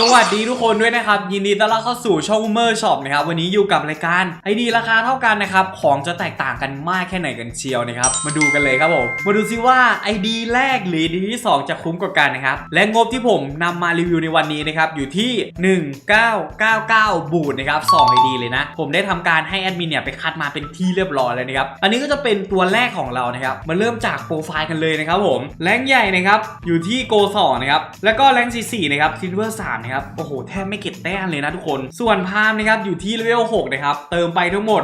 สวัสดีทุกคนด้วยนะครับ ยินดีต้อนรับเข้าสู่ช่องเมอร์ช็อปนะครับ วันนี้อยู่กับรายการไอดีราคาเท่ากันนะครับ ของจะแตกต่างกันมากแค่ไหนกันเชียวนะครับ มาดูกันเลยครับผม มาดูซิว่าไอดีแรกหรือไอดีที่ 2 จะคุ้มกว่ากันนะครับ และงบที่ผมนำมารีวิวในวันนี้นะครับ อยู่ที่ 1999 บูทนะครับ2ไอดีเลยนะ ผมได้ทำการให้แอดมินเนี่ยไปคัดมาเป็นที่เรียบร้อยเลยนะครับ อันนี้ก็จะเป็นตัวแรกของเรานะครับ มาเริ่มจากโปรไฟล์กันเลยนะครับผม แรงใหญ่นะครับ อยู่ที่โก2นะครับ แล้วก็แรง4นะครับซิลเวอร์3นะครับโอ้โหแทบไม่เก็บแต้มเลยนะทุกคน ส่วนพามนะครับอยู่ที่เลเวล6นะครับเติมไปทั้งหมด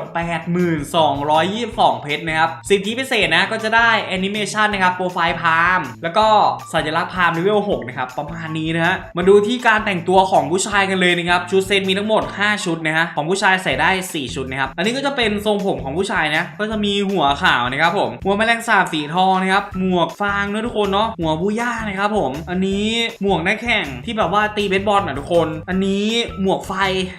8222 เพชรนะครับสิทธิพิเศษนะก็จะได้แอนิเมชันนะครับโปรไฟล์พามแล้วก็สัญลักษณ์พามเลเวล6นะครับประมาณนี้นะฮะมาดูที่การแต่งตัวของผู้ชายกันเลยนะครับชุดเซตมีทั้งหมด 5 ชุดนะฮะของผู้ชายใส่ได้ 4 ชุดนะครับอันนี้ก็จะเป็นทรงผมของผู้ชายนะก็จะมีหัวขาวนะครับผมหัวแมลงสาบสีทองนะครับหมวกฟางด้วยทุกคนเนาะหัวบูย่านะครับผม อันนี้หมวกนักแข่งที่แบบว่าตีเบสบอลนะทุกคน อันนี้หมวกไฟ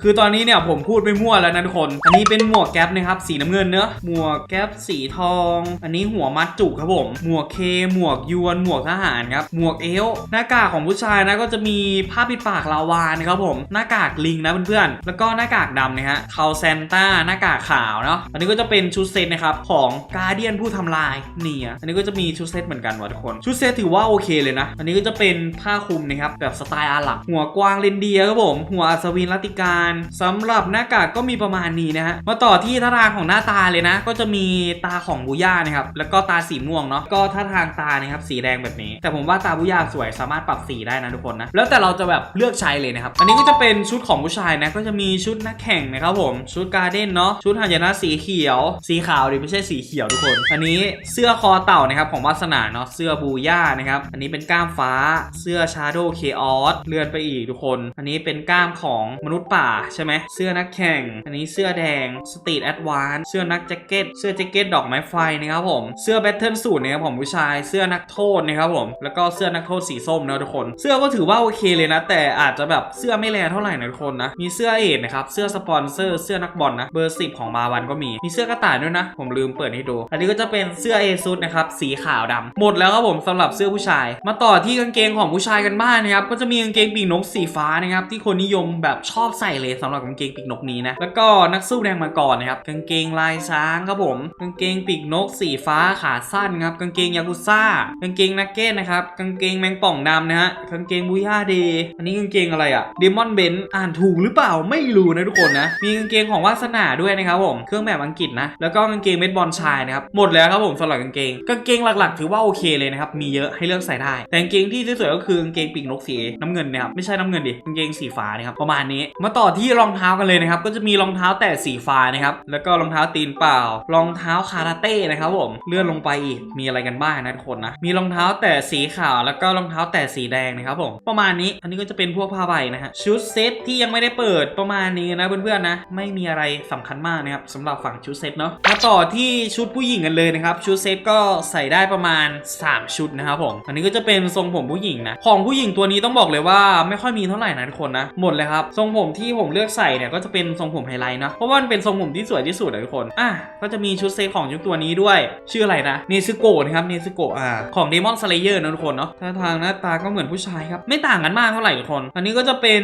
คือตอนนี้เนี่ยผมพูดไปมั่วแล้วนะทุกคน อันนี้เป็นหมวกแก๊ปนะครับสีน้ำเงินเนอะหมวกแก๊ปสีทอง อันนี้หัวมัดจุกครับผม หมวกเค หมวกยวน หมวกทหารครับ หมวกเอล หน้ากากของผู้ชายนะก็จะมีผ้าปิดปากลาวานครับผม หน้ากากลิงนะเพื่อนๆ แล้วก็หน้ากากดำนะฮะคาเซนต้า หน้ากากขาวเนาะ อันนี้ก็จะเป็นชุดเซตนะครับของกาเดียนผู้ทำลายเนี่ยอันนี้ก็จะมีชุดเซตเหมือนกันว่ะทุกคน ชุดเซตถือว่าโอเคเลยนะ อันนี้ก็จะเป็นผ้าคลุมนะครับแบบสไตล์อาหรับหัวกวางเรนเดียร์ครับผม หัวอัศวินรัติการสำหรับหน้ากากก็มีประมาณนี้นะฮะมาต่อที่ท่าทางของหน้าตาเลยนะ ก็จะมีตาของบูย่านะครับแล้วก็ตาสีม่วงเนาะก็ท่าทางตานะครับสีแดงแบบนี้ แต่ผมว่าตาบูย่าสวยสามารถปรับสีได้นะทุกคนนะแล้วแต่เราจะแบบเลือกใช้เลยนะครับอันนี้ก็จะเป็นชุดของผู้ชายนะก็จะมีชุดนักแข่งนะครับผมชุดการ์เด้นเนาะชุดหันยนะสีเขียว สีขาวดิไม่ใช่สีเขียวทุกคน อันนี้เสื้อคอเต่านะครับของวาสนาเนาะเสื้อบูย่านะครับอันนี้เป็นกล้ามฟ้าเสื้อชาโดว์เคออสเลื่อนไปอีกทุกคน อันนี้เป็นกล้ามของมนุษย์ป่าใช่ไหมเสื้อนักแข่ง อันนี้เสื้อแดงสตรีทแอดวานเสื้อนักแจ็คเก็ตเสื้อแจ็คเก็ตดอกไม้ไฟนะครับผมเสื้อแบทเทิลสูทนะครับของผู้ชายเสื้อนักโทษนะครับผมแล้วก็เสื้อนักโทษสีส้มนะทุกคน เสื้อก็ถือว่าโอเคเลยนะ แต่อาจจะแบบเสื้อไม่แรงเท่าไหร่นะทุกคนนะมีเสื้อเอทนะครับเสื้อสปอนเซอร์เสื้อนักบอลนะเบอร์สิบของมาวันก็มีมีเสื้อกระต่ายด้วยนะ ผมลืมเปิดให้ดู อันนี้ก็จะเป็นเสื้อเอซุดนะครับสีขาวดำหมดแล้วครับผมสำหรับเสื้อผู้ชาย มาต่อที่กางเกงของผู้ชายกันบ้างนะครับก็จะมีกางเกงปีกนกสีีฟ้านะครับที่คนนิยมแบบชอบใส่เลยสำหรับกางเกงปีกนกนี้นะแล้วก็นักสู้แดงมาก่อนนะครับกางเกงลายช้างครับผมกางเกงปีกนกสีฟ้าขาสั้นครับกางเกงยากุซ่ากางเกงนักเก็ตนะครับกางเกงแมงป่องดำนะฮะกางเกงบุย่าเดย์อันนี้กางเกงอะไรอะเดมอนเบนอ่านถูกหรือเปล่าไม่รู้นะทุกคนนะมีกางเกงของวาสนาด้วยนะครับผมเครื่องแบบอังกฤษนะแล้วก็กางเกงเม็ดบอลชายนะครับหมดแล้วครับผมสำหรับกางเกงกางเกงหลักๆ ถือว่าโอเคเลยนะครับมีเยอะให้เลือกใส่ได้ แต่กางเกงที่สวยๆก็คือกางเกงปีกนกสีน้ำเงินนะครับไม่ใช่น้ำเงินดิกางเกงสีฟ้านะครับประมาณนี้ มาต่อที่รองเท้ากันเลยนะครับ ก็จะมีรองเท้าแตะสีฟ้านะครับแล้วก็รองเท้าตีนเปล่า รองเท้าคาราเต้นะครับผมเลื่อนลงไปอีกมีอะไรกันบ้างนะทุกคนนะมีรองเท้าแตะสีขาวแล้วก็รองเท้าแตะสีแดงนะครับผมประมาณนี้อันนี้ก็จะเป็นพวกผ้าใบนะฮะชุดเซตที่ยังไม่ได้เปิดประมาณนี้นะเพื่อนๆนะ ไม่มีอะไรสำคัญมากนะครับสำหรับฝั่งชุดเซตเนาะมาต่อที่ชุดผู้หญิงกันเลยนะครับชุดเซตก็ใส่ได้ประมาณ 3 ชุดนะครับผมอันนี้ก็จะเป็นทรงผมผู้หญิงนะของผู้หญิงตัวนี้ต้องบอกเลยว่าไม่ค่อยมีเท่าไหร่นะทุกคนนะ หมดเลยครับ ทรงผมที่ผมเลือกใส่เนี่ยก็จะเป็นทรงผมไฮไลท์เนาะเพราะว่ามันเป็นทรงผมที่สวยที่สุดนะทุกคน อะ ก็จะมีชุดเซตของชุดตัวนี้ด้วย ชื่ออะไรนะ เนซึโกะนะครับ เนซึโกะ อ่า ของ Demon Slayer นะทุกคนเนาะ ท่าทางหน้าตาก็เหมือนผู้ชายครับ ไม่ต่างกันมากเท่าไหร่ทุกคน อันนี้ก็จะเป็น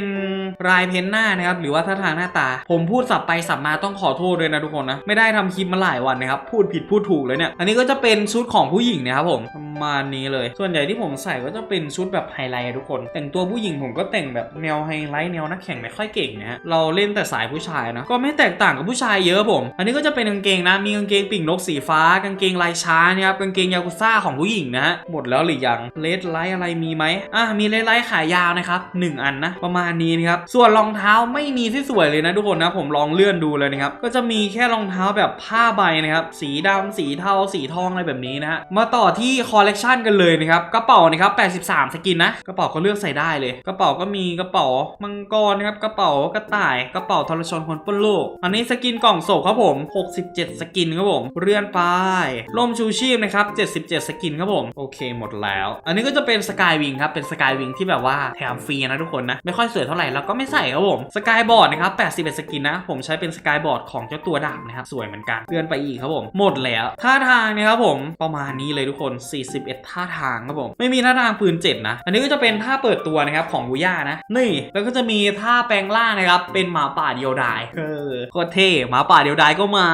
ลายเพนหน้านะครับ หรือว่าท่าทางหน้าตา ผมพูดสับไปสับมาต้องขอโทษด้วยนะทุกคนนะ ไม่ได้ทำคลิปมาหลายวันนะครับ พูดผิดพูดถูกเลยเนี่ย อันนี้ก็จะเป็นชุดของผู้หญิงนะครับผม ประมาณนี้เลย ส่วนใหญ่ที่ผมใส่ก็จะเป็นชุดแบบไฮไลท์ทุกคน แต่งตัวผู้หญิงผมก็แต่งแบบแนวไฮไลท์แนวนักแข่งไม่ค่อยเก่งนะฮะเราเล่นแต่สายผู้ชายนะก็ไม่แตกต่างกับผู้ชายเยอะผม อันนี้ก็จะเป็นกางเกงนะมีกางเกงปีกนกสีฟ้ากางเกงลายช้างนะครับกางเกงยากุซ่าของผู้หญิงนะฮะหมดแล้วหรือยังเลดไลท์อะไรมีไหมอะมีเลดไลท์ขายาวนะครับหนึ่งอันนะประมาณนี้นะครับส่วนรองเท้าไม่มีที่สวยเลยนะทุกคนนะผมลองเลื่อนดูเลยนะครับก็จะมีแค่รองเท้าแบบผ้าใบนะครับสีดำสีเทาสีทองอะไรแบบนี้นะฮะมาต่อที่คอลเลกชันกันเลยนะครับกระเป๋านะครับ83 สกินนะกระเป๋าก็เลือกใส่ได้เลยกระเป๋าก็มีกระเป๋ามังกรนะครับกระเป๋ากระต่ายกระเป๋าทรชนคนปล้นโลก อันนี้สกินกล่องโศกครับผม 67 สกินครับผมเรือนป้ายร่มชูชีพนะครับ 77 สกินครับผมโอเคหมดแล้ว อันนี้ก็จะเป็นสกายวิงครับเป็นสกายวิงที่แบบว่าแถมฟรีนะทุกคนนะไม่ค่อยสวยเท่าไหร่แล้วก็ไม่ใส่ครับผมสกายบอร์ดนะครับ81 สกินนะผมใช้เป็นสกายบอร์ดของเจ้าตัวดาบนะครับสวยเหมือนกันเลื่อนไปอีกครับผม หมดแล้วท่าทางนี่ยครับผมประมาณนี้เลยทุกคน 41 ท่าทางครับผมไม่มีท่าทางปืนเจ็ดนะอันนี้ก็จะเป็นท่าเปิดตัวนะครับของบูย่านะ นี่แล้วก็จะมีท่าแปลงร่างนะครับ เป็นหมาป่าเดียวดายเออโคตรเท่หมาป่าเดียวดายก็มา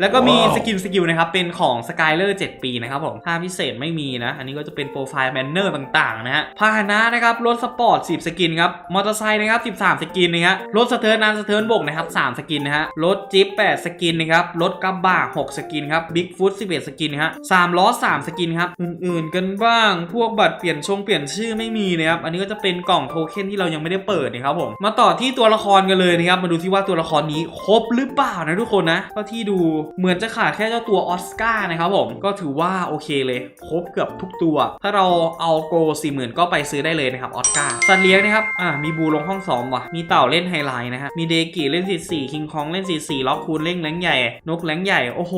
แล้วก็มีว้าวสกินสกิลนะครับ เป็นของสกายเลอร์7ปีนะครับผมท่าพิเศษไม่มีนะ อันนี้ก็จะเป็นโปรไฟล์แมนเนอร์ต่างๆนะฮะพาหนะนะครับ รถสปอร์ต10 สกินครับ มอเตอร์ไซค์นะครับ13 สกินนะฮะรถสะเทิร์นนานสะเทิร์นบกนะครับ3สกินนะฮะรถจิ๊บ8สกินนะครับรถกระบะ6สกินครับบิ๊กฟุต11 สกินนะฮะ3ล้อ3 สกินครับอื่นๆกันบ้าง พวกบัตรเปลี่ยนชงเปลี่ยนชื่อไม่มีนะครับอันนี้ก็จะเป็นกล่องโทเค็นที่เรายังไม่ได้เปิดนะครับผมมาต่อที่ตัวละครกันเลยนะครับมาดูที่ว่าตัวละครนี้ครบหรือเปล่านะทุกคนนะก็ที่ดูเหมือนจะขาดแค่เจ้าตัวออสการ์นะครับผมก็ถือว่าโอเคเลยครบเกือบทุกตัว ถ้าเราเอาโกสี่หมื่นก็ไปซื้อได้เลยนะครับออสการ์สัตว์เลี้ยงนะครับอ่ามีบูลงห้องซ้อมว่ะมีเต่าเล่นไฮไลท์นะฮะมีเดกิเล่นสี่สี่คิงคองเล่นสี่สี่ล็อกคูนเล่นแรงใหญ่ นกแรงใหญ่โอ้โห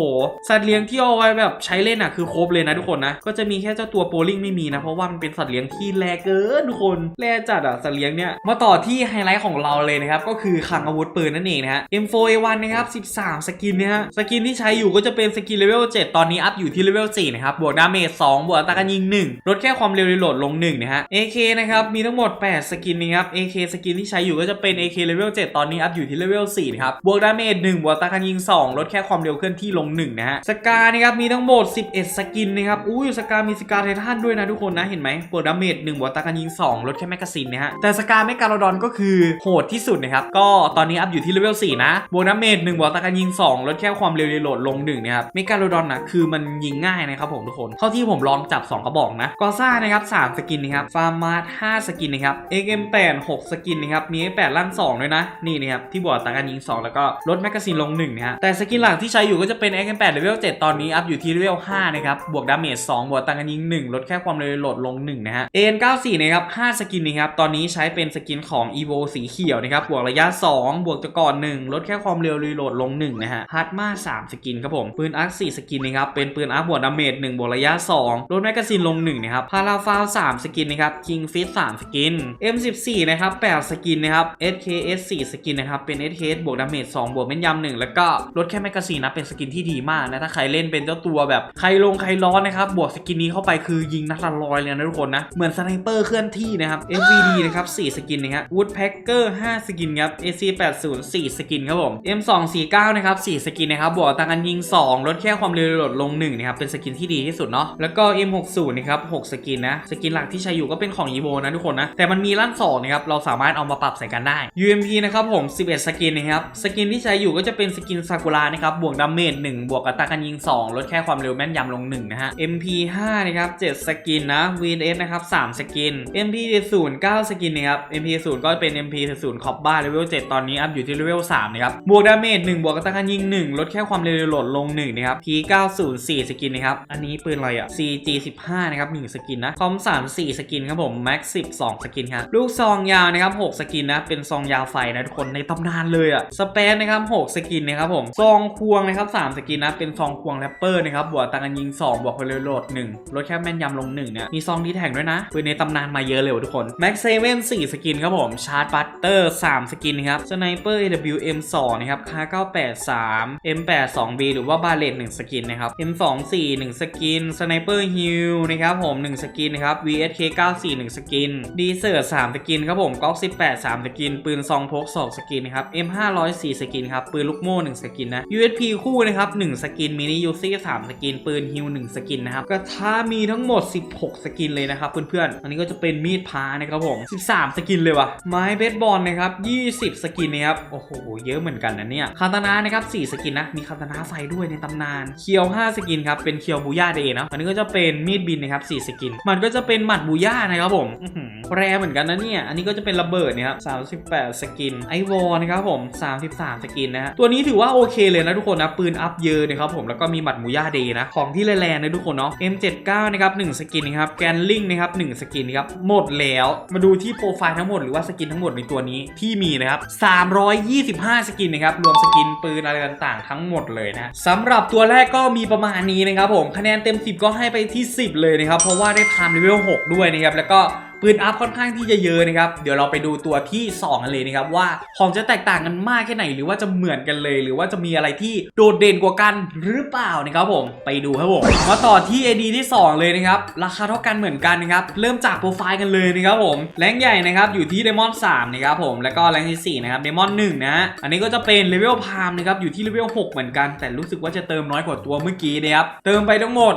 สัตว์เลี้ยงที่เอาไว้แบบใช้เล่นอะคือครบเลยนะทุกคนนะก็จะมีแค่เจ้าตัวโปลิงไม่มีนะเพราะว่ามันเป็นสัตว์เลี้ยงที่แรเกินทุกคนแรจัดอะสัตว์เลี้ยงเนี่ย มาต่อที่ไฮไลท์ของเราเลยนะครับ ก็คือคลังอาวุธปืนนั่นเองนะฮะ M4A1 นะครับ 13 สกินนะฮะ สกินที่ใช้อยู่ก็จะเป็นสกินเลเวล 7 ตอนนี้อัพอยู่ที่เลเวล 4 นะครับ บวกดาเมจ 2 บวกอัตราการยิง 1 ลดแค่ความเร็วรีโหลดลง 1 นะฮะ AK นะครับ มีทั้งหมด 8 สกินนะครับ AK สกินที่ใช้อยู่ก็จะเป็น AK เลเวล 7 ตอนนี้อัพอยู่ที่เลเวล 4 นะครับ บวกดาเมจ 1 บวกอัตราการยิง 2 ลดแค่ความเร็วเคลื่อนที่ลง 1 นะฮะ สกานะครับ มีทั้งหมด 11 สกินนะครับอุ้ยสกามีสกาไททันด้วยนะทุกคนนะ เห็นไหมบวกดาเมจ 1 บวกอัตราการยิง 2 ลดแค่แมกกาซีนนะฮะแต่สกาเมกาโลดอนก็คือโหดที่สุดนะครับ ก็ตอนนี้อัพอยู่ที่เลเวล4นะบวกดาเมจ1บวกอัตราการยิง 2 ลดแค่ความเร็วรีโหลดลง1นะครับเมกาโลดอนนะคือมันยิงง่ายนะครับผมทุกคน เท่าที่ผมลองจับ 2 กระบอกนะกอซ่านะครับ3สกินนะครับฟาร์มาร์5สกินนะครับ XM8 6สกินนะครับมี X8 ลั่น2ด้วยนะนี่นะครับที่บวกอัตราการยิง 2 แล้วก็ลดแมกกาซีนลง1นะฮะแต่สกินหลักที่ใช้อยู่ก็จะเป็น XM8 เลเวล7ตอนนี้อัพอยู่ที่เลเวล5นะครับบวกดาเมจ2บวกอัตาการยิง 1 ลดแค่ความเร็วรีโหลดลง1นะฮะ AN94 นะครับ5สกินนะครับตอนนี้ใช้เป็นสกินของ EVO สีเขียวนะครับ บวกระยะ 2 บวกตะกอน 1 ลดแค่ความเร็วรีโหลดลง 1 นะฮะฮาร์ดมา3สกินครับผม ปืนอาร์ค4สกินนะครับ เป็นปืนอาร์คบวกดาเมจ1บวกระยะ 2 ลดแมกกาซีนลง 1 นะครับ พาราฟาว3สกินนะครับ King Fish 3สกิน M14 นะครับ8สกินนะครับ SKS 4สกินนะครับ เป็น SKS บวกดาเมจ2บวกแม่นยำ1แล้วก็ลดแค่แมกกาซีนนะเป็นสกินที่ดีมากนะถ้าใครเล่นเป็นเจ้าตัวแบบใครลงใครร้อนนะครับบวกสกินนี้เข้าไปคือยิงนัดละร้อยเลยนะทุกคนนะเหมือนสไนเปอร์เคลื่อนที่นะครับ FVD นะครับ4 สกินนะครับ Woodpecker 5 สกินครับ AC80 4 สกินครับผม M249 นะครับ 4 สกินนะครับ บวกตรางการยิง 2 ลดแค่ความเร็วโหลดลง 1 นะครับ เป็นสกินที่ดีที่สุดเนาะ แล้วก็ M60 นะครับ 6 สกินนะ สกินหลักที่ใช้อยู่ก็เป็นของ EVO นะทุกคนนะ แต่มันมีลั่น2นะครับ เราสามารถเอามาปรับใส่กันได้ UMP นะครับผม 11 สกินนะครับ สกินที่ใช้อยู่ก็จะเป็นสกินซากุระนะครับ บวกดาเมจ1บวกอัตราการยิง 2 ลดแค่ความเร็วแม่นยำลง 1 นะฮะ MP5 นะครับ 7 สกินนะ VS นะครับ 3 สกิน MP0 9 สกินนะครับ MP0 ก็เป็น MP0 คอปบ้าเลเวล7ตอนนี้อัพอยู่ที่เลเวล3นะครับ บวกดาเมจ1บวกอัตราการยิง 1 ลดแค่ความเร็วโหลดลง 1 นะครับ P90 4 สกินนะครับ อันนี้ปืนอะไรอะ CG15 นะครับ 1 สกินนะ คอม 3 4 สกินครับผม Max 10 2สกินครับ ลูกซองยาวนะครับ 6 สกินนะ เป็นซองยาวไฟนะทุกคน ในตำนานเลยอะสเปนนะครับ 6 สกินนะครับผม ซองควงนะครับ 3 สกินนะ เป็นซองควงแรปเปอร์นะครับ บวกอัตราการยิง 2 บวกความเร็วโหลด 1 ลดแค่แม่นยำลง1เนี่ยมีซองดีแท็กด้วยนะปืนในตำนานมาเยอะเลยทุกคน Max 7 4 สกินครับผมชาร์จบัตเตอร์3สกินครับสไนเปอร์ AWM 2นะครับคา983 M8 2B หรือว่าบาเลต1สกินนะครับ M24 1สกินสไนเปอร์ฮิลนะครับผม1สกินนะครับ VSK 94 1สกินดีเซอร์3สกินครับผมก๊อก18 3สกิน ปืนซองพก2สกินนะครับ M500 4สกินครับปืนลูกโม่1สกินนะ USP คู่นะครับ1สกินมินิยูซี่3สกิน ปืนฮิล1สกินนะครับกระทะมีทั้งหมด 16 สกินเลยนะครับเพื่อนๆอันนี้ก็จะเป็นมีดพานะครับผม3 สกินเลยว่ะ ไม้เบสบอลนะครับ 20 สกินนะครับ โอ้โห เยอะเหมือนกันนะเนี่ย คาตานานะครับ 4 สกินนะ มีคาตานาไฟด้วยในตำนาน เคียว 5 สกินครับ เป็นเคียวบูย่าเดย์นะอันนี้ก็จะเป็นมีดบินนะครับ4สกิน มันก็จะเป็นหมัดบูย่านะครับผมแรเหมือนกันนะเนี่ย อันนี้ก็จะเป็นระเบิดนะครับ 38 สกิน ไอวอลนะครับผม 33 สกินนะฮะ ตัวนี้ถือว่าโอเคเลยนะทุกคนนะ ปืนอัพเยอะนะครับผม แล้วก็มีหมัดบูย่าเดย์นะ ของที่แรงๆนะทุกคนเนาะ M79 นะครับ 1 สกินนะครับ แกนลิงนะครับ 1 สกินครับ หมดแล้ว มาดูที่ปรไฟล์ทั้งหมดหรือว่าสกินทั้งหมดในตัวนี้ที่มีนะครับ 325 สกินนะครับ รวมสกินปืนอะไรต่างๆ ทั้งหมดเลยนะสำหรับตัวแรกก็มีประมาณนี้นะครับผม คะแนนเต็ม 10 ก็ให้ไปที่ 10 เลยนะครับ เพราะว่าได้พามเลเวล 6 ด้วยนะครับ แล้วก็ ปืนอัพค่อนข้างที่จะเยอะนะครับ เดี๋ยวเราไปดูตัวที่2กันเลยนะครับว่าของจะแตกต่างกันมากแค่ไหน หรือว่าจะเหมือนกันเลย หรือว่าจะมีอะไรที่โดดเด่นกว่ากันหรือเปล่านะครับผมไปดูครับผมมาต่อที่ AD ที่ 2 เลยนะครับราคาเท่ากันเหมือนกันนะครับเริ่มจากโปรไฟล์กันเลยนะครับผมแรงใหญ่นะครับอยู่ที่เดมอน3นะครับผมแล้วก็แรงที่4นะครับเดมอน1นะฮะอันนี้ก็จะเป็นเลเวลพามนะครับอยู่ที่เลเวล6เหมือนกัน แต่รู้สึกว่าจะเติมน้อยกว่าตัวเมื่อกี้นะครับเติมไปทั้งหมด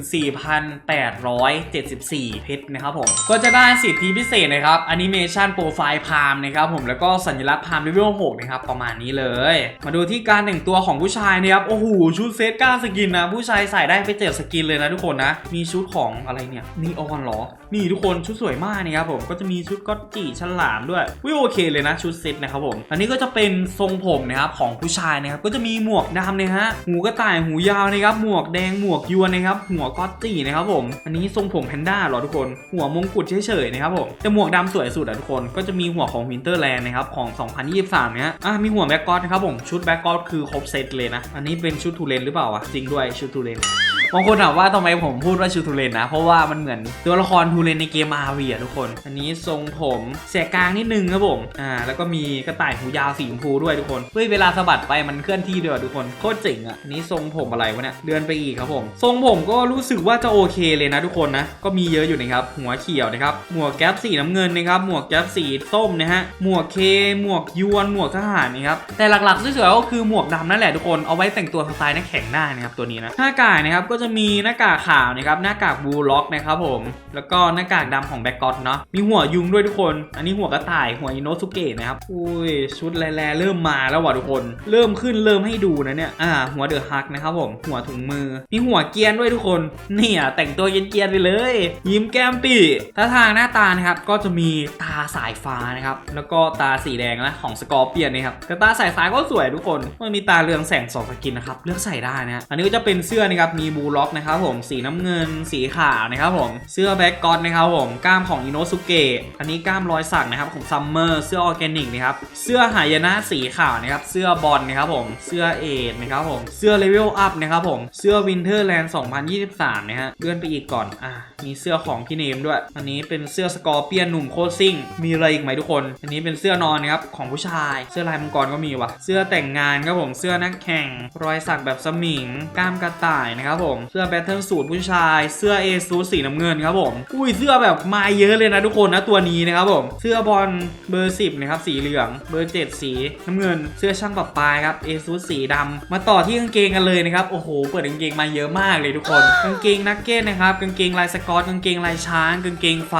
64,874 เพชรนะครับผมก็จะได้สิทธิพิเศษนะครับแอนิเมชันโปรไฟล์พามนะครับผมแล้วก็สัญลักษณ์พามเลเวล6นะครับประมาณนี้เลย มาดูที่การแต่งตัวของผู้ชายนะครับโอ้โหชุดเซตก้าสกินนะผู้ชายใส่ได้ไปเจ็ดสกินเลยนะทุกคนนะมีชุดของอะไรเนี่ยนีออนหรอนี่ทุกคนชุดสวยมากนะครับผมก็จะมีชุดก็อตจีฉลามด้วยวิโอเคเลยนะชุดเซ็ตนะครับผมอันนี้ก็จะเป็นทรงผมนะครับของผู้ชายนะครับก็จะมีหมวกดำนะฮะหูกระต่ายหูยาวนะครับหมวกแดงหมวกยวนนะครับหัวก็อตจีนะครับผมอันนี้ทรงผมแพนด้าเหรอทุกคน หัวมงกุฎเฉยๆนะครับผมแต่หมวกดำสวยสุดอะทุกคนก็จะมีหัวของวินเตอร์แลนด์นะครับของ 2023เนี่ยอะมีหัวแบ็กกอตนะครับผมชุดแบ็กกอตคือครบเซตเลยนะอันนี้เป็นชุดทูเลนหรือเปล่าวะจริงด้วยชุดทูเลน บางคนถามว่าทำไมผมพูดว่าชูทูเรนนะ เพราะว่ามันเหมือนตัวละครทูเรนในเกมอาวีอะทุกคน อันนี้ทรงผมเสียกลางนิดนึงครับผมอ่าแล้วก็มีกระต่ายหูยาวสีชมพูด้วยทุกคนเฮ้ยเวลาสะบัดไปมันเคลื่อนที่ด้วยทุกคนโคตรเจ๋งอะอันนี้ทรงผมอะไรวะเนี่ยเดือนไปอีกครับผม ทรงผมก็รู้สึกว่าจะโอเคเลยนะทุกคนนะก็มีเยอะอยู่นะครับหัวเขียวนะครับหมวกแก๊ปสีน้ำเงินนะครับหมวกแก๊ปสีส้มนะฮะหมวกเคหมวกยวนหมวกทหารนะครับแต่หลักๆสวยๆก็คือหมวกดำนั่นแหละทุกคนเอาไว้แต่งตัวสไตล์นักแข่งได้นะครับตัวนี้นะหน้ากากนะครับก็จะมีหน้ากากขาวนะครับหน้ากากบูล็อกนะครับผม แล้วก็หน้ากากดำของแบ็กกอตเนาะมีหัวยุงด้วยทุกคน อันนี้หัวกระต่ายหัวอิโนสุเกะนะครับอุ้ยชุดแร่เริ่มมาแล้วว่ะทุกคน เริ่มขึ้นเริ่มให้ดูนะเนี่ยอ่าหัวเดอะฮักนะครับผมหัวถุงมือมีหัวเกียนด้วยทุกคนเนี่ยแต่งตัวเกียนไปเลย ยิ้มแก้มปีถ้าทางหน้าตานะครับก็จะมีตาสายฟ้านะครับแล้วก็ตาสีแดงนะของสกอร์เปียนนะครับแต่ตาสายฟ้าก็สวยทุกคนมันมีตาเรืองแสงสองสกินนะครับเลือกใส่ได้นะอันนี้ก็จะเป็นเสื้อนะครับมีบูลล็อกนะครับผม สีน้ำเงิน สีขาวนะครับผม เสื้อแบ็กกอนนะครับผม กล้ามของอินโนสุเกะ อันนี้กล้ามรอยสักนะครับของซัมเมอร์ เสื้อออร์แกนิกนะครับ เสื้อหายนะสีขาวนะครับ เสื้อบอลนะครับผม เสื้อเอทนะครับผม เสื้อเลเวลอัพนะครับผม เสื้อวินเทอร์แลนด์2023 นะฮะ เลื่อนไปอีกก่อน อะ มีเสื้อของพี่เนมด้วย อันนี้เป็นเสื้อสกอร์เปียนหนุ่มโคซิ่ง มีอะไรอีกไหมทุกคน อันนี้เป็นเสื้อนอนนะครับของผู้ชาย เสื้อลายมังกรก็มีว่ะ เสื้อแต่งงานครับผม เสื้อนักแข่ง รอยสักแบบสมิง กล้ามกระต่ายนะครับผมเสื้อแบทเทิลสูทผู้ชาย เสื้อเอซูสีน้ำเงินครับผม อุ้ยเสื้อแบบมาเยอะเลยนะทุกคนนะตัวนี้นะครับผม เสื้อบอลเบอร์10นะครับสีเหลือง เบอร์7สีน้ำเงิน เสื้อช่างปรับปลายครับเอซูสีดำมาต่อที่กางเกงกันเลยนะครับโอ้โหเปิดกางเกงมาเยอะมากเลยทุกคนกางเกงนักเก็ตนะครับกางเกงลายสกอตกางเกงลายช้างกางเกงไฟ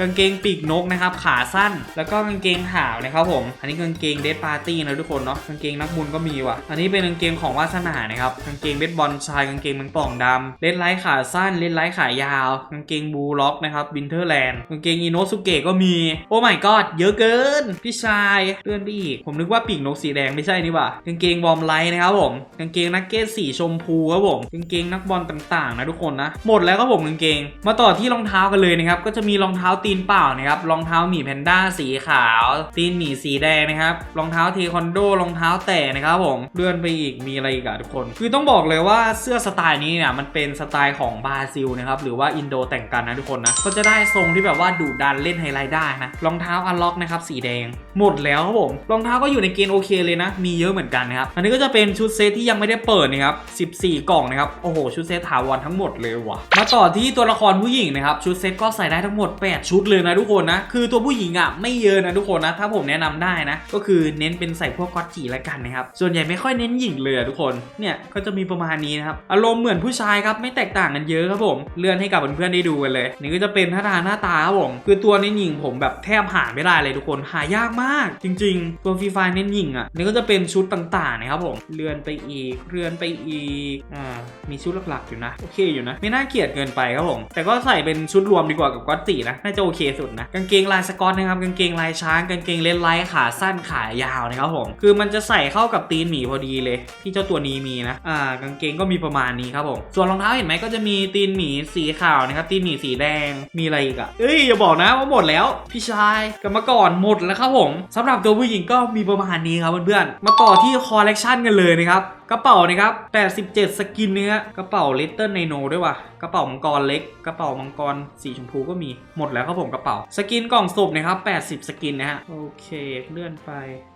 กางเกงปีกนกนะครับขาสั้น แล้วก็กางเกงขาวนะครับผม อันนี้กางเกงเดดปาร์ตี้นะทุกคนเนาะกางเกงนักบุญก็มีว่ะ อันนี้เป็นกางเกงของวาสนานะครับกางเกงเบสบอลชายกางเกงแมงป่องดำเลดไลท์ขาสั้นเลดไลท์ขายาว กางเกงบูล็อกนะครับวินเทอร์แลนด์กางเกงอินโนสุเกะก็มี โอ้ my god เยอะเกิน พี่ชายเลื่อนไปอีก ผมนึกว่าปีกนกสีแดงไม่ใช่นี่ว่ากางเกงบอมไลท์นะครับผมกางเกงนักเก็ตสีชมพูครับผมกางเกงนักบอลต่างๆนะทุกคนนะหมดแล้วครับผมกางเกง มาต่อที่รองเท้ากันเลยนะครับก็จะมีรองเท้าตีนเปล่านะครับรองเท้าหมีแพนด้าสีขาว ตีนหมีสีแดงนะครับรองเท้าเทควันโดรองเท้าแตะนะครับผมเลื่อนไปอีกมีอะไรอีกอะทุกคน คือต้องบอกเลยว่าเสื้อสไตล์นี้เนี่ยมันเป็นสไตล์ของบราซิลนะครับหรือว่าอินโดแต่งกันนะทุกคนนะก็จะได้ทรงที่แบบว่าดุดันเล่นไฮไลท์ได้นะรองเท้าอันล็อกนะครับสีแดง หมดแล้วครับผมรองเท้าก็อยู่ในเกณฑ์โอเคเลยนะ มีเยอะเหมือนกันนะครับอันนี้ก็จะเป็นชุดเซตที่ยังไม่ได้เปิดนะครับ14 กล่องนะครับโอ้โหชุดเซตถาวรทั้งหมดเลยว่ะมาต่อที่ตัวละครผู้หญิงนะครับชุดเซตก็ใส่ได้ทั้งหมด 8 ชุดเลยนะทุกคนนะคือตัวผู้หญิงอะไม่เยอะนะทุกคนนะถ้าผมแนะนำได้นะก็คือเน้นเป็นใส่พวกก๊อตจีละกันนะครับส่วนใหญ่ไม่ค่อยเน้นหญิงเลยทุกคนเนี่ยก็จะมีประมาณนี้นะครับอารมณ์เหมือนผู้ชายครับไม่แตกต่างกันเยอะครับผม เลื่อนให้กับเพื่อนๆได้ดูกันเลย นี่ก็จะเป็นท่าทางหน้าตาครับผม คือตัวเน้นหญิงผมแบบแทบหาไม่ได้เลยทุกคนหายากมาก จริง ๆ ตัวฟรีไฟเน้นหญิงอะนี่ก็จะเป็นชุดต่างๆนะครับผมเลื่อนไปอีกเลื่อนไปอีกอ่ามีชุดหลักๆอยู่นะโอเคอยู่นะไม่น่าเกลียดเกินไปครับผม แต่ก็ใส่เป็นชุดรวมดีกว่ากับก๊อตจีนะน่าจะโอเคสุดนะกางเกงลายสกอตนะครับกางเกงลายช้างกางเกงเลนไลท์ขาสั้นขายาวนะครับผม คือมันจะใส่เข้ากับตีนหมีพอดีเลย ที่เจ้าตัวนี้มีนะอ่ากางเกงก็มีประมาณนี้ครับผมส่วนรองเท้าเห็นไหมก็จะมีตีนหมีสีขาวนะครับตีนหมีสีแดงมีอะไรอีกอะเอ้ยอย่าบอกนะว่าหมดแล้ว พี่ชายกันมาก่อนหมดแล้วครับผมสำหรับตัวผู้หญิงก็มีประมาณนี้ครับเพื่อนๆมาต่อที่คอลเลกชันกันเลยนะครับกระเป๋านะครับ87 สกินเนื้อกระเป๋าเลตเติ้ลไนโนด้วยว่ะกระเป๋ามังกรเล็ก กระเป๋ามังกรสีชมพูก็มีหมดแล้วครับผมกระเป๋า สกินกล่องศพนะครับ 80 สกินนะฮะโอเคเลื่อนไป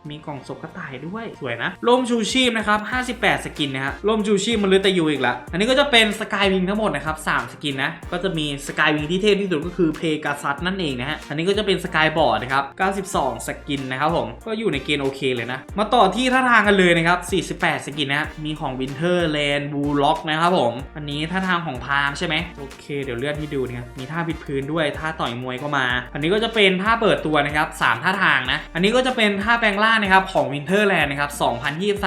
มีกล่องศพกระต่ายด้วยสวยนะร่มชูชีพนะครับ 58 สกินนะฮะร่มชูชีพมันลือตะยูอีกละอันนี้ก็จะเป็นสกายวิงทั้งหมดนะครับ3สกินนะก็จะมีสกายวิงที่เทพที่สุดก็คือเพกาซัสนั่นเองนะฮะอันนี้ก็จะเป็นสกายบอร์ดนะครับ92 สกินนะครับผมก็อยู่ในเกณฑ์โอเคเลยนะมาต่อที่ท่าทางกันเลยนะครับ48 สกินนะฮะมีของวินเทอร์แลนด์บูล็อกนะครับผม อันนี้ท่าทางของพามใช่ไหมโอเคเดี๋ยวเลื่อนให้ดูนะครับมีท่าบิดพื้นด้วยท่าต่อยมวยก็มา อันนี้ก็จะเป็นท่าเปิดตัวนะครับ3ท่าทางนะ อันนี้ก็จะเป็นท่าแปลงร่างนะครับของวินเทอร์แลนด์นะครับ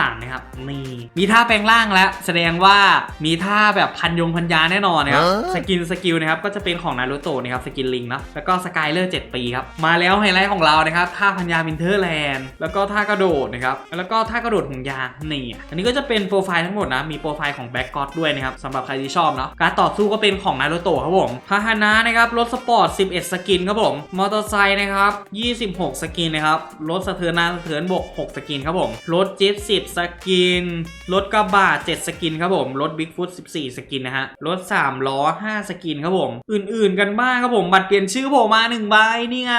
2023 นะครับนี่มีท่าแปลงร่างแล้วแสดงว่ามีท่าแบบพันยงพันยาแน่นอนนะครับสกินสกิลนะครับก็จะเป็นของนารูโตะนะครับสกินลิงเนอะแล้วก็สกายเลอร์7ปีครับมาแล้วไฮไลท์ของเรานะครับท่าพันยาวินเทอร์แลนด์แล้วก็ท่ากระโดดนะครับแล้วก็ท่ากระโดดห่วงยางนี่อันนี้ก็จะจะเป็นโปรไฟล์ทั้งหมดนะ มีโปรไฟล์ของแบ็กกอดด้วยนะครับสำหรับใครที่ชอบเนาะการต่อสู้ก็เป็นของนารูโตะครับผมพาหนะนะครับรถสปอร์ต 11 สกินครับผมมอเตอร์ไซค์นะครับ26 สกินนะครับรถสะเทือนหน้าสะเทือนบก 6 สกินครับผมรถจิ๊บ10 สกินรถกระบะ7 สกินครับผมรถบิ๊กฟุต14 สกินนะฮะรถ3ล้อ 5 สกินครับผม อื่นๆกันบ้างครับผมบัตรเปลี่ยนชื่อผมมา1ใบนี่ไง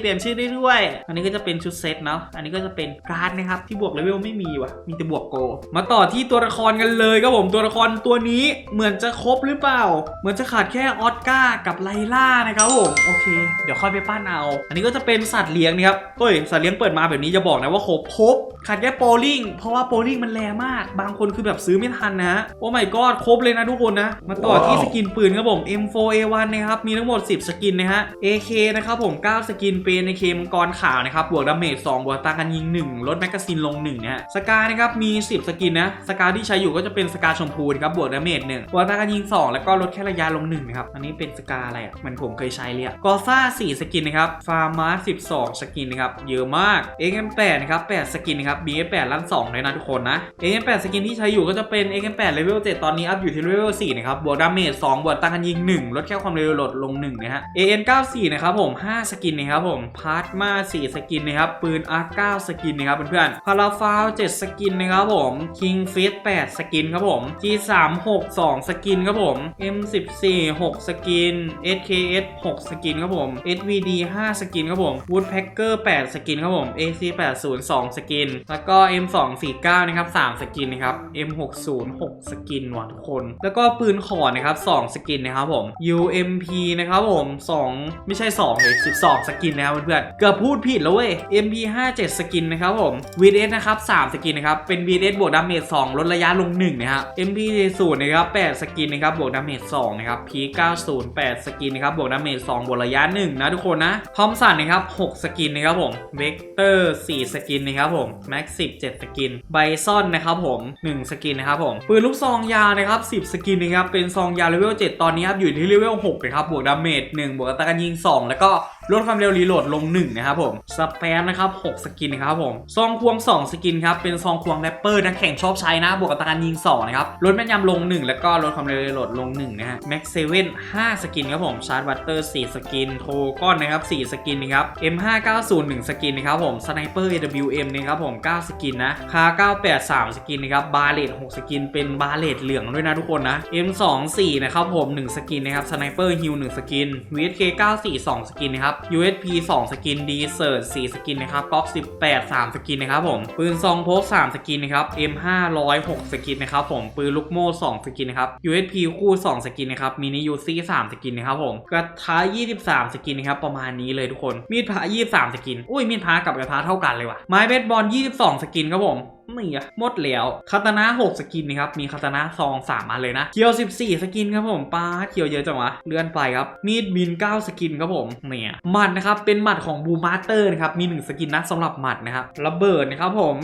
เปลี่ยนชื่อได้ด้วย อันนี้ก็จะเป็นชุดเซตเนาะอันนี้ก็จะเป็นการ์ดนะครับที่บวกเลเวลไม่มีว่ะมีแต่บวกโกมาต่อที่ตัวละครกันเลยครับผมตัวละครตัวนี้เหมือนจะครบหรือเปล่า เหมือนจะขาดแค่ออสการ์กับไลล่านะครับผมโอเค เดี๋ยวค่อยไปปั้นเอา อันนี้ก็จะเป็นสัตว์เลี้ยงนะครับเฮ้ยสัตว์เลี้ยงเปิดมาแบบนี้จะบอกนะว่าครบครบขาดแค่โปลิงเพราะว่าโปลิงมันแรงมาก บางคนคือแบบซื้อไม่ทันนะโอ้ my god ครบเลยนะทุกคนนะ มาต่อที่สกินปืนครับผม M4A1 นะครับ มีทั้งหมด 10 สกินนะฮะ AK นะครับผม 9 สกินเป็น AK มังกรขาวนะครับ บวกดาเมจ2บวกตากันยิง 1 ลดแมกกาซีนลง1นะฮะ สกานะครับมี 10 สกินนะ สกาที่ใช้อยู่ก็จะเป็นสกาชมพูนะครับ บวกดาเมจ1บวกตากันยิง 2 แล้วก็ลดแค่ระยะลง1นะครับ อันนี้เป็นสกาอะไรอะเหมันผมเคยใช้เลยอะกอซ่า4สกินนะครับ ฟาร์มา12 สกินนะครับ เยอะมาก XM8 นะครับ8สกินนะครับ BF8 ลั่น2เลยนะทุกคนนะ XM8 สกินที่ใช้อยู่ก็จะเป็น XM8 เลเวล7ตอนนี้อัพอยู่ที่เลเวล4นะครับบวกดาเมจ2บวกตากันยิง 1 ลดแค่ความเร็วลดลง1นะฮะ AN94 นะครับผม 5 สกินนะครับผมพาร์ตมา4สกินนะครับปืน R9 สกินนะครับเพื่อนๆพาราฟาว7สกินนะครับผม King f i s 8สกินครับผม G36 2สกินครับผม M14 6สกิน SKS 6สกินครับผม SVD 5สกินครับผม Woodpecker 8สกินครับผม AC80 2สกินแล้วก็ M249 นะครับ3สกินนะครับ M60 6สกินว่ะทุกคน แล้วก็ปืนขอนะครับ2สกินนะครับผม UMP นะครับผม 2 ไม่ใช่ 2 เลย 12 สกินนะครับเพื่อนๆเกือบพูดผิดแล้วเว้ย MP57 สกินนะครับผม VS นะครับ3สกินนะครับ เป็น VS บวกดาเมจ2ลดระยะลง1นะครับ MP0 นะครับ8สกินนะครับบวกดาเมจ2นะครับ P90 8 สกินนะครับบวกดาเมจ2บวกระยะ1นะทุกคนนะทอมสันนะครับ6สกินนะครับผม Vector 4สกินนะครับผม Max 10 7สกิน ไบซอนนะครับผม1สกินนะครับผมปืนลูกซองยาวนะครับ10สกินนะครับเป็นซองยาเลเวล7ตอนนี้ครับอยู่ที่เลเวล6นะครับบวกดาเมจ1บวกอัตราการยิง2แล้วก็ ลดความเร็วรีโหลดลง1นะครับผมสแปมนะครับ6สกินนะครับผมซองควง 2 สกินครับเป็นซองควงแรปเปอร์นักแข่งชอบใช้นะบวกอัตราการยิง2นะครับลดแม่นยำลง 1 แล้วก็ลดความเร็วรีโหลดลง1นะฮะแม็กเซเว่น5สกินครับผมชาร์จบัตเตอร์4สกินโทก้อนนะครับ4สกินนะครับ M590 1สกินนะครับผมสไนเปอร์ AWM นะครับผม9สกินนะคา98 3 สกินนะครับบาเลต6สกินเป็นบาเลตเหลืองด้วยนะทุกคนนะ M24 นะครับผม1สกินนะครับสไนเปอร์ฮิล1สกิน VSK 94 2 สกินนะครับ USP 2 สกิน D เซิร์4สกินนะครับก๊อก18 3 สกินนะครับผม ปืนซองโพก3สกินนะครับ M500 6สกินนะครับผม ปืนลูกโม่ 2 สกินนะครับ USP คู่ 2 สกินนะครับ มินิยูซี่3สกินนะครับผม กระทะ23 สกินนะครับ ประมาณนี้เลยทุกคน มีดพระ23 สกิน อุ้ย มีดพระกับกระทะเท่ากันเลยว่ะ ไม้เบสบอล22 สกินครับผม นี่อะหมดแล้วคาตานะ6สกินนะครับ มีคาตานะซอง3อันเลยนะ เคียว 14 สกินครับผมป้าเคียวเยอะจังวะ เลื่อนไปครับ มีดบิน 9 สกินครับผม เนี่ยหมัดนะครับ เป็นหมัดของบูมาสเตอร์นะครับ มี 1 สกินนะสำหรับหมัดนะครับ ระเบิดนะครับผม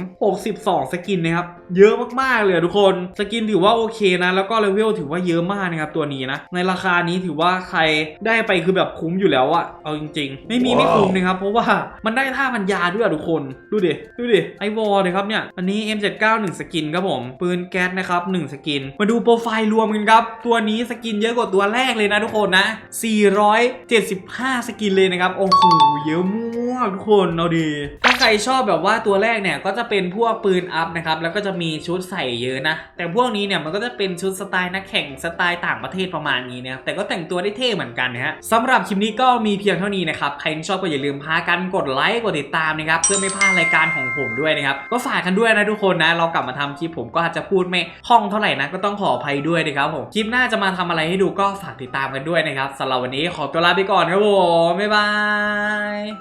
62 สกินนะครับ เยอะมากๆเลยทุกคน สกินถือว่าโอเคนะ แล้วก็เลเวลถือว่าเยอะมากนะครับตัวนี้นะ ในราคานี้ถือว่าใครได้ไปคือแบบคุ้มอยู่แล้วอะเอาจริง ๆ ไม่มีไม่คุ้มนะครับ เพราะว่ามันได้ท่าพันยาด้วยอะทุกคน ดูดิ ดูดิ ไอวอลเลยครับเนี่ย อันนี้นี้ M79 1 สกินครับผม ปืนแก๊สนะครับ1สกิน มาดูโปรไฟล์รวมกันครับ ตัวนี้สกินเยอะกว่าตัวแรกเลยนะทุกคนนะ 475 สกินเลยนะครับ โอ้โห เยอะมากทุกคนเอาดี ถ้าใครชอบแบบว่าตัวแรกเนี่ย ก็จะเป็นพวกปืนอัพนะครับ แล้วก็จะมีชุดใส่เยอะนะ แต่พวกนี้เนี่ยมันก็จะเป็นชุดสไตล์นักแข่งสไตล์ต่างประเทศประมาณนี้นะแต่ก็แต่งตัวได้เท่เหมือนกันนะฮะสำหรับคลิปนี้ก็มีเพียงเท่านี้นะครับ ใครที่ชอบก็อย่าลืมพากันกดไลค์ กดติดตามนะครับ เพื่อไม่พลาดรายการของผมด้วยนะครับ ก็ฝากกันด้วยนะทุกคนนะ เรากลับมาทำคลิปผมก็อาจจะพูดไม่คล่องเท่าไหร่นะก็ต้องขออภัยด้วยนะครับผมคลิปหน้าจะมาทำอะไรให้ดูก็ฝากติดตามกันด้วยนะครับสำหรับวันนี้ขอตัวลาไปก่อนครับผมบ๊ายบาย